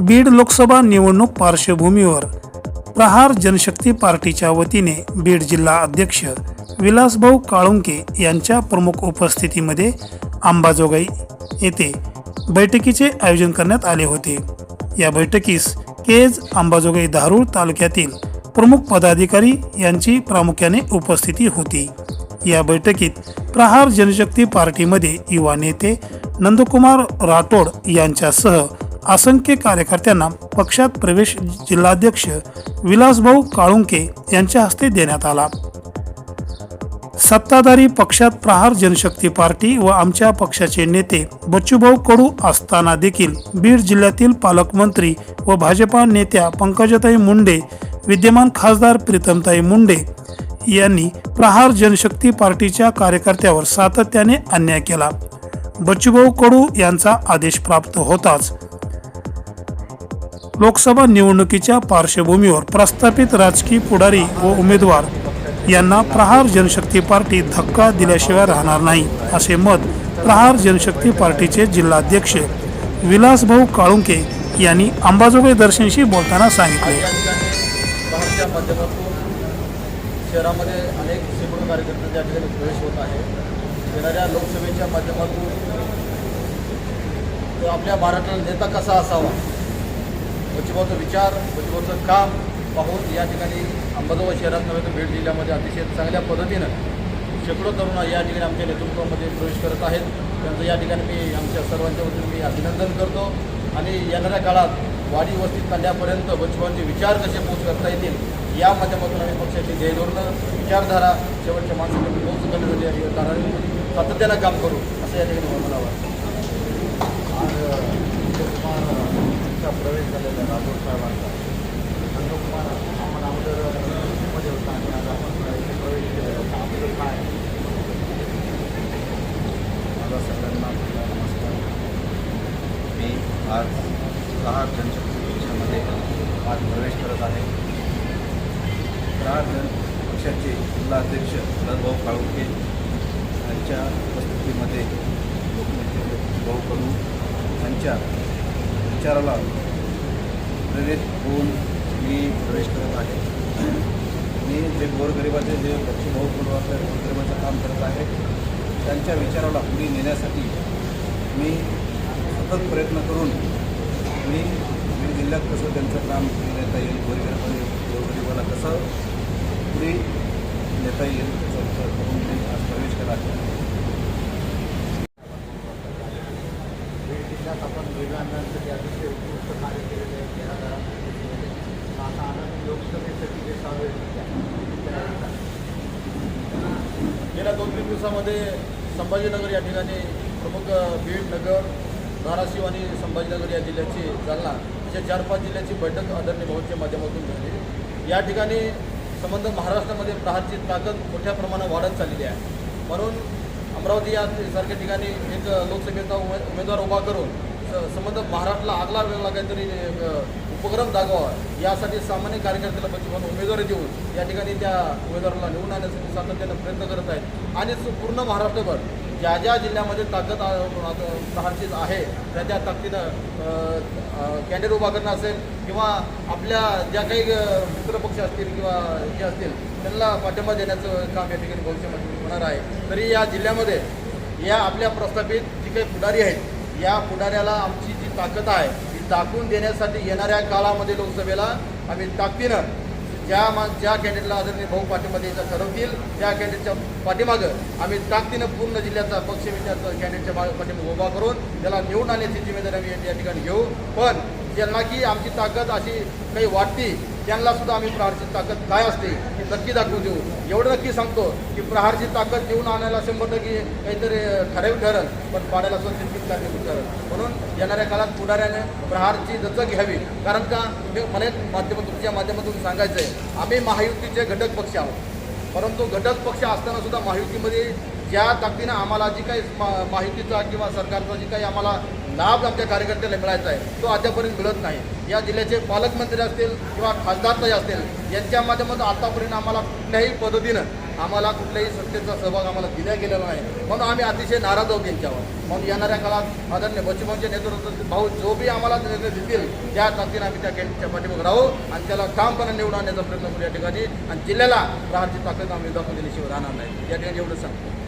बीड लोकसभा निवडणूक पार्श्वभूमीवर प्रहार जनशक्ती पार्टीच्या वतीने बीड जिल्हा अध्यक्ष विलासभाऊ काळुंके यांच्या प्रमुख उपस्थितीमध्ये अंबाजोगाई येथे बैठकीचे आयोजन करण्यात आले होते. या बैठकीस केज अंबाजोगाई धारूळ तालुक्यातील प्रमुख पदाधिकारी यांची प्रामुख्याने उपस्थिती होती. या बैठकीत प्रहार जनशक्ती पार्टीमध्ये युवा नेते नंदकुमार राठोड यांच्यासह असंख्य कार्यकर्त्यांना पक्षात प्रवेश जिल्हाध्यक्ष विलासभाऊ काळुंके यांच्या हस्ते देण्यात आला. सत्ताधारी पक्षात प्रहार जनशक्ती पार्टी व आमच्या पक्षाचे नेते बच्चूभाऊ कडू असताना देखील बीड जिल्ह्यातील पालकमंत्री व भाजपा नेत्या पंकजाताई मुंडे विद्यमान खासदार प्रीतमताई मुंडे यांनी प्रहार जनशक्ती पार्टीच्या कार्यकर्त्यावर सातत्याने अन्याय केला. बच्चूभाऊ कडू यांचा आदेश प्राप्त होताच लोकसभा निवडणुकीच्या पार्श्वभूमीवर प्रस्थापित राजकीय पुढारी व उमेदवार यांना प्रहार जनशक्ती पार्टी धक्का दिल्याशिवाय राहणार नाही असे मत प्रहार जनशक्ती पार्टीचे जिल्हाध्यक्ष विलासभाऊ काळुंके यांनी अंबाजोगाई दर्शनशी बोलताना सांगितले. शहरामध्ये अनेक शेकडो कार्यकर्ते त्या ठिकाणी प्रवेश होत आहे येणाऱ्या लोकसभेच्या माध्यमातून आपल्या महाराष्ट्राला नेता कसा असावा? बचूभाऊचा विचार बचूभाऊचं काम पाहून या ठिकाणी अंबाजोगाई शहरात नव्हे तर बीड जिल्ह्यामध्ये अतिशय चांगल्या पद्धतीनं शेकडो तरुण या ठिकाणी आमच्या नेतृत्वामध्ये प्रवेश करत आहेत. त्यांचं या ठिकाणी मी आमच्या सर्वांच्या वतीने मी अभिनंदन करतो. आणि येणाऱ्या काळात वाडी वस्ती काढण्यापर्यंत बचवांचे विचार कसे पोच करता येतील या माध्यमातून आम्ही पक्षाची ध्येयधोरणं विचारधारा शेवटच्या माणसाकडे पोच करण्यासाठी कारण सातत्यानं काम करू असं या ठिकाणी मला वाटतं. आज प्रवेश झालेला राठोड साहेबांचा. नंदकुमार आपण अगोदरमध्ये होता आणि आज आपण इथे प्रवेश केलेला होता अगोदर काय? माझा सगळ्यांना नमस्कार. मी आज प्रहार जनशक्ती पक्षामध्ये आज प्रवेश करत आहे. प्रहार जन पक्षाचे जिल्हाध्यक्ष भाऊ काळुके यांच्या उपस्थितीमध्ये लोकनेते भाऊ कडू यांच्या विचाराला प्रेरित होऊन मी प्रवेश करत आहे. मी जे गोरगरिबाचे जे भाऊ कडू आपल्या गोरगरिबाचं काम करत आहे त्यांच्या विचाराला पुढे नेण्यासाठी मी सतत प्रयत्न करून मी बीड जिल्ह्यात कसं त्यांचं काम पुढे नेता येईल गोरगरिबाने गोरगरिबाला कसं पुढे नेता येईल त्याचा विचार करून मी आज प्रवेश केला आहे बीड जिल्ह्यात अतिशय उत्कृष्ट कार्य केलेले आहे. तेरा घरात आता आगामी लोकसभेसाठी जे चालू आहे गेल्या दोन तीन दिवसामध्ये संभाजीनगर या ठिकाणी प्रमुख बीड नगर धाराशिव आणि संभाजीनगर या जिल्ह्याची जालना अशा चार पाच जिल्ह्याची बैठक आदरणीय भवनच्या माध्यमातून झाली. या ठिकाणी संबंध महाराष्ट्रामध्ये प्रहारची ताकद मोठ्या प्रमाणात वाढत चाललेली आहे. म्हणून अमरावती या सारख्या ठिकाणी एक लोकसभेचा उमे उमेदवार उभा करून स- संबंध महाराष्ट्राला आगला वेगळा काहीतरी उपक्रम दाखवावा यासाठी सामान्य कार्यकर्त्याला बच्चूभाऊ उमेदवारी देऊन या ठिकाणी त्या उमेदवाराला निवडून आणण्यासाठी सातत्यानं प्रयत्न करत आहेत. आणि पूर्ण महाराष्ट्रभर ज्या ज्या जिल्ह्यामध्ये ताकद आ- आहे त्या त्या ताकदीनं कॅन्डिडेट उभा करणं असेल किंवा आपल्या ज्या काही मित्रपक्ष असतील किंवा हे असतील त्यांना पाठिंबा देण्याचं काम या ठिकाणी भविष्यामध्ये होणार आहे. तरी या जिल्ह्यामध्ये या आपल्या प्रस्थापित जी काही पुढारी आहेत या पुढाऱ्याला आमची जी ताकद आहे ती दाखवून देण्यासाठी येणाऱ्या काळामध्ये लोकसभेला आम्ही ताकदीनं ज्या मा ज्या कॅन्डिडेटला आदरणीय भाऊ पाठिंबा द्यायचा ठरवतील त्या कॅन्डिडेटच्या पाठीमागं आम्ही ताकदीनं पूर्ण जिल्ह्याचा पक्ष विचारचा कॅन्डिडेटच्या मागे पाठिंबा उभा करून त्याला निवडून आणण्याची जिम्मेदारी आम्ही या- या ठिकाणी घेऊ. पण ज्यांना की आमची ताकद अशी काही वाटती त्यांना सुद्धा आम्ही प्रहारची ताकद काय असते हे नक्की दाखवून देऊ. एवढं नक्की सांगतो की प्रहारची ताकद देऊन आणायला शंभर टक्के काहीतरी ठराविक ठरल पण पाडायला स्वतंत्र कारणीभूत ठरल म्हणून येणाऱ्या काळात पुढाऱ्याने प्रहारची दचक घ्यावी. कारण का हे मला माध्यमातून तुमच्या माध्यमातून सांगायचं आहे आम्ही महायुतीचे घटक पक्ष आहोत. परंतु घटक पक्ष असताना सुद्धा महायुतीमध्ये ज्या ताकदीनं आम्हाला जी काही मा- माहितीचा किंवा सरकारचा जी काही आम्हाला लाभ आमच्या कार्यकर्त्याला मिळायचा आहे तो अद्यापर्यंत मिळत नाही. या जिल्ह्याचे पालकमंत्री असतील किंवा खासदारही असतील यांच्या माध्यमातून आतापर्यंत आम्हाला कुठल्याही पद्धतीनं आम्हाला कुठल्याही सत्तेचा सहभाग आम्हाला दिला गेलेला नाही. म्हणून आम्ही अतिशय नाराज आहोत यांच्यावर. म्हणून येणाऱ्या काळात आदरणीय बच्चूभाऊंच्या नेतृत्व भाऊ जो बी आम्हाला निर्णय देतील. त्या ताकदीने आम्ही त्या कॅन्टीनच्या पाठीमागे राहू आणि त्याला ठामपणे निवडून आणण्याचा प्रयत्न करू या ठिकाणी. आणि जिल्ह्याला प्रहारची ताकद आम्ही दाखवून दिल्याशिवाय राहणार नाही. या ठिकाणी एवढं सांगतो.